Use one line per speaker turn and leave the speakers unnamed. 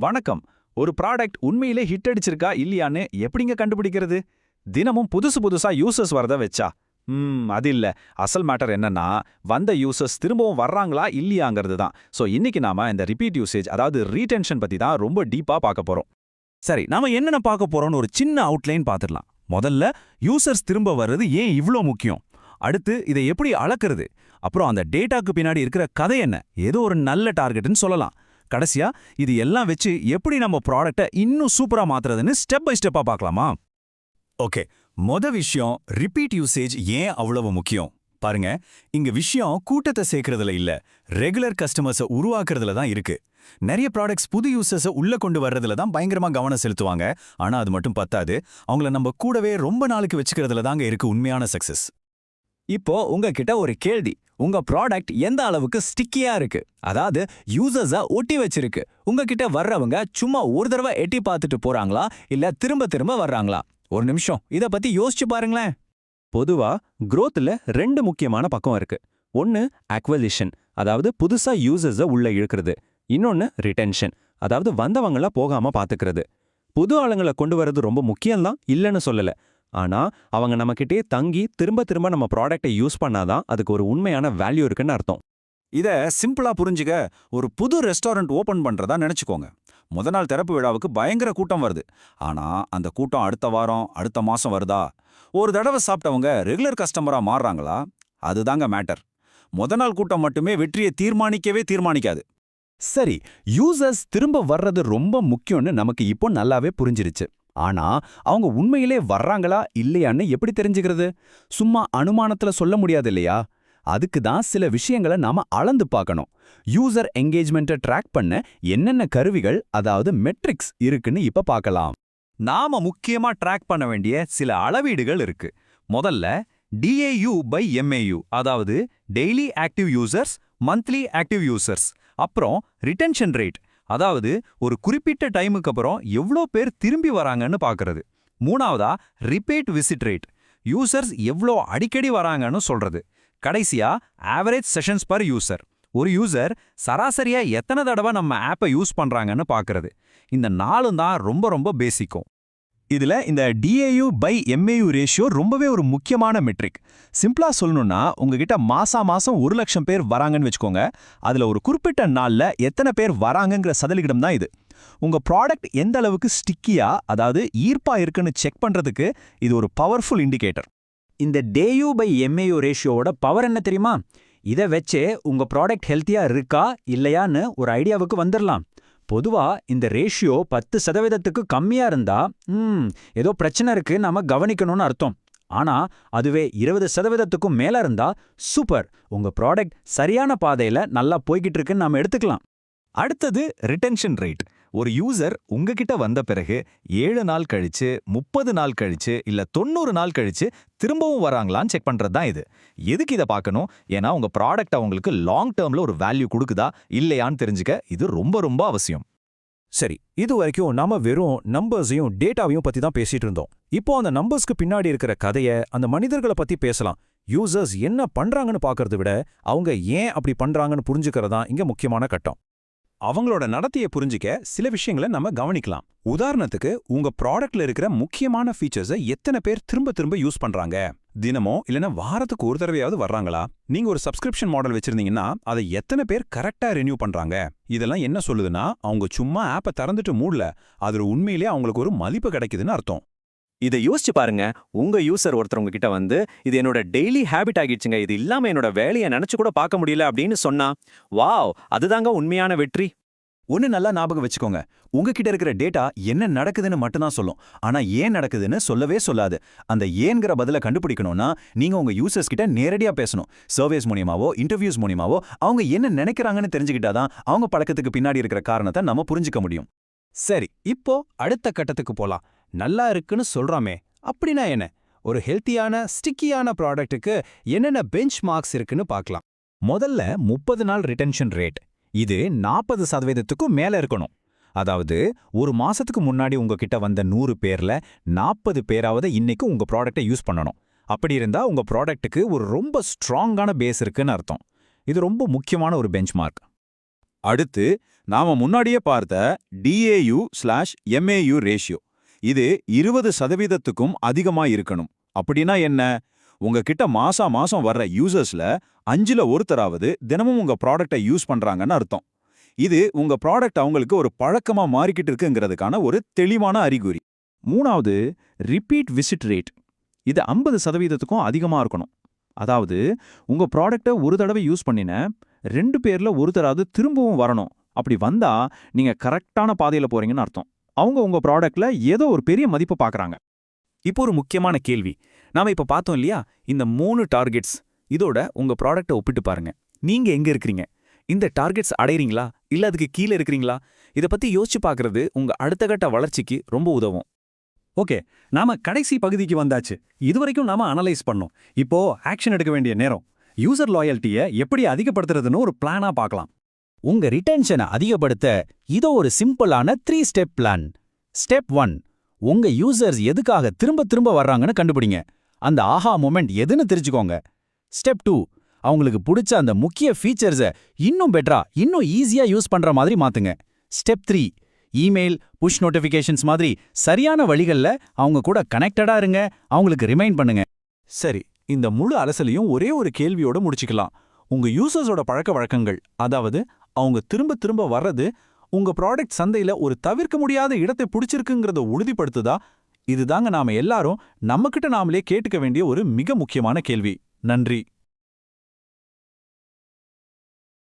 வணக்கம். ஒரு ப்ராடக்ட் உண்மையிலே ஹிட் அடிச்சிருக்கா இல்லையான்னு எப்படிங்க கண்டுபிடிக்கிறது? தினமும் புதுசு புதுசா யூசர்ஸ் வரத வச்சா. ம் அது இல்ல. அசல் மேட்டர் என்னன்னா வந்த யூசர்ஸ் திரும்பவும் வர்றாங்களா இல்லையாங்கிறது தான். ஸோ இன்னைக்கு நாம இந்த ரிப்பீட் யூசேஜ் அதாவது ரீடென்ஷன் பத்தி தான் ரொம்ப டீப்பா பார்க்க போறோம்.
சரி நாம என்னென்ன பார்க்க போறோம்னு ஒரு சின்ன அவுட்லைன் பார்த்துடலாம். முதல்ல யூசர்ஸ் திரும்ப வர்றது ஏன் இவ்ளோ முக்கியம்? அடுத்து இதை எப்படி அளக்கிறது? அப்புறம் அந்த டேட்டாக்கு பின்னாடி இருக்கிற கதை என்ன? ஏதோ ஒரு நல்ல டார்கெட்னு சொல்லலாம். கடைசியா இது எல்லாம் வச்சு எப்படி நம்ம ப்ராடக்ட்டை இன்னும் சூப்பரா மாத்துறதுன்னு ஸ்டெப் பை ஸ்டெப்பா பார்க்கலாமா? ஓகே மொத விஷயம் ரிப்பீட் யூசேஜ் ஏன் அவ்வளவு முக்கியம்? பாருங்க இங்க விஷயம் கூட்டத்தை சேர்க்கறதுல இல்ல ரெகுலர் கஸ்டமர்ஸை உருவாக்குறதுல தான் இருக்கு. நிறைய ப்ராடக்ட்ஸ் புது யூசர்ஸை உள்ள கொண்டு வர்றதுல தான் பயங்கரமா கவனம் செலுத்துவாங்க. ஆனா அது மட்டும் பத்தாது அவங்கள நம்ம கூடவே ரொம்ப நாளுக்கு வச்சுக்கிறதுல தாங்க இருக்கு உண்மையான சக்சஸ்
இப்போ உங்ககிட்ட ஒரு கேள்வி உங்க ப்ராடக்ட் எந்த அளவுக்கு ஸ்டிக்கியா இருக்கு? அதாவது யூசர்ஸ ஒட்டி வச்சிருக்கு. உங்ககிட்ட வர்றவங்க சும்மா ஒரு தடவை எட்டி பார்த்துட்டு போறாங்களா? இல்ல திரும்ப திரும்ப வர்றாங்களா? ஒரு நிமிஷம். இத பத்தி யோசிச்சு பாருங்களேன்.
பொதுவா growthல ரெண்டு முக்கியமான பக்கம் இருக்கு. ஒன்னு அக்வலிஷன் அதாவது புதுசா யூசர்ஸ உள்ள இழுக்கிறது. இன்னொன்னு ரிட்டென்ஷன் அதாவது வந்தவங்கள போகாம பாத்துக்கிறது. புது ஆளுங்களை கொண்டு வர்றது ரொம்ப முக்கியம்தான். இல்லைன்னு சொல்லல. ஆனா அவங்க நம்மக்கிட்டே தங்கி திரும்ப திரும்ப நம்ம ப்ராடக்டை யூஸ் பண்ணாதான் அதுக்கு ஒரு உண்மையான வேல்யூ இருக்குன்னு அர்த்தம்.
இத சிம்பிளா புரிஞ்சுக்க ஒரு புது ரெஸ்டாரண்ட் ஓபன் பண்றதா நினைச்சுக்கோங்க. முத நாள் திறப்பு விழாவுக்கு பயங்கர கூட்டம் வருது. ஆனா அந்த கூட்டம் அடுத்த வாரம் அடுத்த மாசம் வருதா? ஒரு தடவை சாப்பிட்டவங்க ரெகுலர் கஸ்டமரா மாறுறாங்களா? அதுதாங்க மேட்டர் முத நாள் கூட்டம் மட்டுமே வெற்றியை தீர்மானிக்கவே தீர்மானிக்காது.
சரி யூசர்ஸ் திரும்ப வர்றது ரொம்ப முக்கியம்னு நமக்கு இப்போ நல்லாவே புரிஞ்சிருச்சு. ஆனா அவங்க உண்மையிலே வர்றாங்களா இல்லையான்னு எப்படி தெரிஞ்சுக்கிறது? சும்மா அனுமானத்துல சொல்ல முடியாது இல்லையா அதுக்கு தான் சில விஷயங்களை நாம அளந்து பார்க்கணும். யூசர் என்கேஜ்மெண்ட்டை ட்ராக் பண்ண என்னென்ன கருவிகள் அதாவது மெட்ரிக்ஸ் இருக்குன்னு இப்ப பார்க்கலாம்.
நாம முக்கியமா ட்ராக் பண்ண வேண்டிய சில அளவீடுகள் இருக்கு. முதல்ல டிஏயு பை எம்ஏயு அதாவது daily active users monthly active users அப்புறம் ரிட்டென்ஷன் ரேட் அதாவது ஒரு குறிப்பிட்ட டைமுக்கு அப்புறம் எவ்வளோ பேர் திரும்பி வராங்கன்னு பார்க்கறது மூணாவதா ரிப்பீட் விசிட் ரேட் யூசர்ஸ் எவ்வளோ அடிக்கடி வராங்கன்னு சொல்றது. கடைசியா ஆவரேஜ் செஷன்ஸ் பர் யூசர் ஒரு யூசர் சராசரியா எத்தனை தடவை நம்ம ஆப்பை யூஸ் பண்றாங்கன்னு பார்க்கறது இந்த நாலும் தான் ரொம்ப ரொம்ப பேசிக்கும்
இதுல இந்த DAU பை MAU ரேஷியோ ரொம்பவே ஒரு முக்கியமான மெட்ரிக் சிம்பிளா சொல்லணும்னா உங்ககிட்ட மாசா மாசம் ஒரு லட்சம் பேர் வராங்கன்னு வச்சுக்கோங்க. அதுல ஒரு குறிப்பிட்ட நாள்ல எத்தனை பேர் வராங்கங்கிற சதலிகிடம் தான் இது. உங்க ப்ராடக்ட் எந்த அளவுக்கு ஸ்டிக்கியா அதாவது ஈர்ப்பா இருக்குன்னு செக் பண்றதுக்கு இது ஒரு பவர்ஃபுல் இண்டிகேட்டர்
இந்த டேயூ பை எம்ஏயு ரேஷியோவோட பவர் என்ன தெரியுமா? இதை வச்சே உங்க ப்ராடக்ட் ஹெல்த்தியா இருக்கா இல்லையான்னு ஒரு ஐடியாவுக்கு வந்துடலாம் பொதுவா இந்த ரேஷியோ பத்து சதவீதத்துக்கு கம்மியா இருந்தா ம் ஏதோ பிரச்சனை இருக்கு நாம கவனிக்கணும்னு அர்த்தம். ஆனா அதுவே இருபது சதவீதத்துக்கும் மேல இருந்தா சூப்பர். உங்க ப்ராடக்ட் சரியான பாதையில நல்லா போய்கிட்டு இருக்குன்னு நாம எடுத்துக்கலாம்.
அடுத்தது ரிட்டென்ஷன் ரேட் ஒரு யூசர் உங்ககிட்ட வந்த பிறகு ஏழு நாள் கழிச்சு முப்பது நாள் கழிச்சு இல்ல தொண்ணூறு நாள் கழிச்சு திரும்பவும் வராங்களான்னு செக் பண்றது தான் இது. எதுக்கு இதை பார்க்கணும்? ஏன்னா உங்க ப்ராடக்ட் அவங்களுக்கு லாங் டேர்ம்ல ஒரு வேல்யூ கொடுக்குதா இல்லையான்னு தெரிஞ்சுக்க இது ரொம்ப ரொம்ப அவசியம்.
சரி இது வரைக்கும் நாம வெறும் நம்பர்ஸையும் டேட்டாவையும் பத்தி தான் பேசிட்டு இருந்தோம். இப்போ அந்த நம்பர்ஸ்க்கு பின்னாடி இருக்கிற கதைய அந்த மனிதர்களை பத்தி பேசலாம். யூசர்ஸ் என்ன பண்றாங்கன்னு பாக்கறத விட அவங்க ஏன் அப்படி பண்றாங்கன்னு புரிஞ்சுக்கிறதா இங்க முக்கியமான கட்டம்.
அவங்களோட நடத்தையை புரிஞ்சிக்க சில விஷயங்களை நம்ம கவனிக்கலாம். உதாரணத்துக்கு உங்க ப்ராடக்ட்ல இருக்கிற முக்கியமான ஃபீச்சர்ஸை எத்தனை பேர் திரும்ப திரும்ப யூஸ் பண்றாங்க? தினமோ இல்லைன்னா வாரத்துக்கு ஒரு தடவையாவது வர்றாங்களா? நீங்க ஒரு சப்ஸ்கிரிப்ஷன் மாடல் வச்சிருந்தீங்கன்னா அதை எத்தனை பேர் கரெக்டா ரெனியூ பண்றாங்க? இதெல்லாம் என்ன சொல்லுதுன்னா அவங்க சும்மா ஆப்பை திறந்துட்டு மூடல அதுல உண்மையிலேயே அவங்களுக்கு ஒரு மதிப்பு கிடைக்குதுன்னு அர்த்தம்.
இதை யோசிச்சு பாருங்க. உங்க யூசர் ஒருத்தவங்க கிட்ட வந்து இது என்னோட டெய்லி ஹேபிட் ஆகிடுச்சுங்க. இது இல்லாம என்னோட வேலையை நினைச்சு கூட பார்க்க முடியல அப்படின்னு சொன்னா வாவ்! அதுதாங்க உண்மையான வெற்றி.
ஒன்று நல்லா ஞாபகம் வச்சுக்கோங்க. உங்ககிட்ட இருக்கிற டேட்டா என்ன நடக்குதுன்னு மட்டும்தான் சொல்லும். ஆனா ஏன் நடக்குதுன்னு சொல்லவே சொல்லாது. அந்த ஏன்கிற பதில கண்டுபிடிக்கணும்னா நீங்க உங்க யூசர்ஸ் கிட்ட நேரடியா பேசணும். சர்வேஸ் மூலியமாவோ இன்டர்வியூஸ் மூலியமாவோ அவங்க என்ன நினைக்கிறாங்கன்னு தெரிஞ்சுக்கிட்டாதான் அவங்க பழக்கத்துக்கு பின்னாடி இருக்கிற காரணத்தை நம்ம புரிஞ்சுக்க முடியும். சரி இப்போ அடுத்த கட்டத்துக்கு போலாம். நல்லா இருக்குன்னு சொல்றாமே. அப்படின்னா என்ன? ஒரு ஹெல்த்தியான ஸ்டிக்கியான ப்ராடக்ட்டுக்கு என்னென்ன பெஞ்ச் மார்க்ஸ் இருக்குன்னு பார்க்கலாம். முதல்ல முப்பது நாள் ரிட்டென்ஷன் ரேட். இது நாற்பது சதவீதத்துக்கும் மேல இருக்கணும். அதாவது ஒரு மாசத்துக்கு முன்னாடி உங்ககிட்ட வந்த நூறு பேர்ல நாற்பது பேராவது இன்னைக்கு உங்க ப்ராடக்டை யூஸ் பண்ணணும். அப்படி இருந்தா உங்க ப்ராடக்ட்டுக்கு ஒரு ரொம்ப ஸ்ட்ராங்கான பேஸ் இருக்குன்னு அர்த்தம். இது ரொம்ப முக்கியமான ஒரு பெஞ்ச் மார்க் அடுத்து
நாம முன்னாடியே பார்த்த டிஏயு ஸ்லாஷ் எம்ஏயு ரேஷியோ இது இருபது சதவீதத்துக்கும் அதிகமா இருக்கணும் அப்படின்னா என்ன? உங்ககிட்ட மாசா மாசம் வர்ற யூசர்ஸ்ல அஞ்சுல ஒருத்தராவது தினமும் உங்க ப்ராடக்டை யூஸ் பண்றாங்கன்னு அர்த்தம். இது உங்க ப்ராடக்ட் அவங்களுக்கு ஒரு பழக்கமா மாறிக்கிட்டு இருக்குங்கிறதுக்கான ஒரு தெளிவான அறிகுறி.
மூணாவது ரிப்பீட் விசிட் ரேட் இது ஐம்பது சதவீதத்துக்கும் அதிகமாக இருக்கணும். அதாவது உங்க ப்ராடக்டை ஒரு தடவை யூஸ் பண்ணின ரெண்டு பேர்ல ஒருத்தராவது திரும்பவும் வரணும். அப்படி வந்தா நீங்க கரெக்டான பாதையில போறீங்கன்னு அர்த்தம். அவங்க உங்க ப்ராடக்ட்ல ஏதோ ஒரு பெரிய மதிப்பு பாக்குறாங்க இப்போ ஒரு முக்கியமான கேள்வி. நாம இப்ப பார்த்தோம் இல்லையா? இந்த மூணு டார்கெட்ஸ் இதோட உங்க ப்ராடக்ட ஒப்பிட்டு பாருங்க. நீங்க எங்க இருக்கிறீங்க? இந்த டார்கெட்ஸ் அடையிறீங்களா? இல்ல அதுக்கு கீழே இருக்கிறீங்களா? இத பத்தி யோசிச்சு பார்க்கறது உங்க அடுத்த கட்ட வளர்ச்சிக்கு ரொம்ப உதவும்.
ஓகே. நாம கடைசி பகுதிக்கு வந்தாச்சு. இதுவரைக்கும் நாம அனலைஸ் பண்ணோம். இப்போ ஆக்ஷன் எடுக்க வேண்டிய நேரம். யூசர் லாயல்ட்டியை எப்படி அதிகப்படுத்துறதுன்னு ஒரு பிளானா பார்க்கலாம்.
உங்க ரிட்டென்ஷனை அதிகப்படுத்த இதோ ஒரு சிம்பிளான three step plan step one உங்க யூசர்ஸ் எதுக்காக திரும்ப திரும்ப வர்றாங்கன்னு கண்டுபிடிங்க. அந்த ஆஹா மூமெண்ட் எதுன்னு தெரிஞ்சுக்கோங்க. ஸ்டெப் டூ அவங்களுக்கு பிடிச்ச அந்த முக்கிய ஃபீச்சர்ஸை இன்னும் பெட்டரா இன்னும் ஈஸியா யூஸ் பண்ற மாதிரி மாத்துங்க. Step three email push notifications மாதிரி சரியான வழிகள்ல அவங்க கூட கனெக்டடா இருங்க. அவங்களுக்கு ரிமைண்ட் பண்ணுங்க.
சரி இந்த முழு அலசலையும் ஒரே ஒரு கேள்வியோட முடிச்சுக்கலாம். உங்க யூசர்ஸோட பழக்க வழக்கங்கள் அதாவது அவங்க திரும்ப திரும்ப வர்றது உங்க ப்ராடக்ட் சந்தையில ஒரு தவிர்க்க முடியாத இடத்தை பிடிச்சிருக்குங்கிறத உறுதிப்படுத்துதா? இதுதாங்க நாம எல்லாரும் நம்மகிட்ட நாமளே கேட்டுக்க வேண்டிய ஒரு மிக முக்கியமான கேள்வி. நன்றி.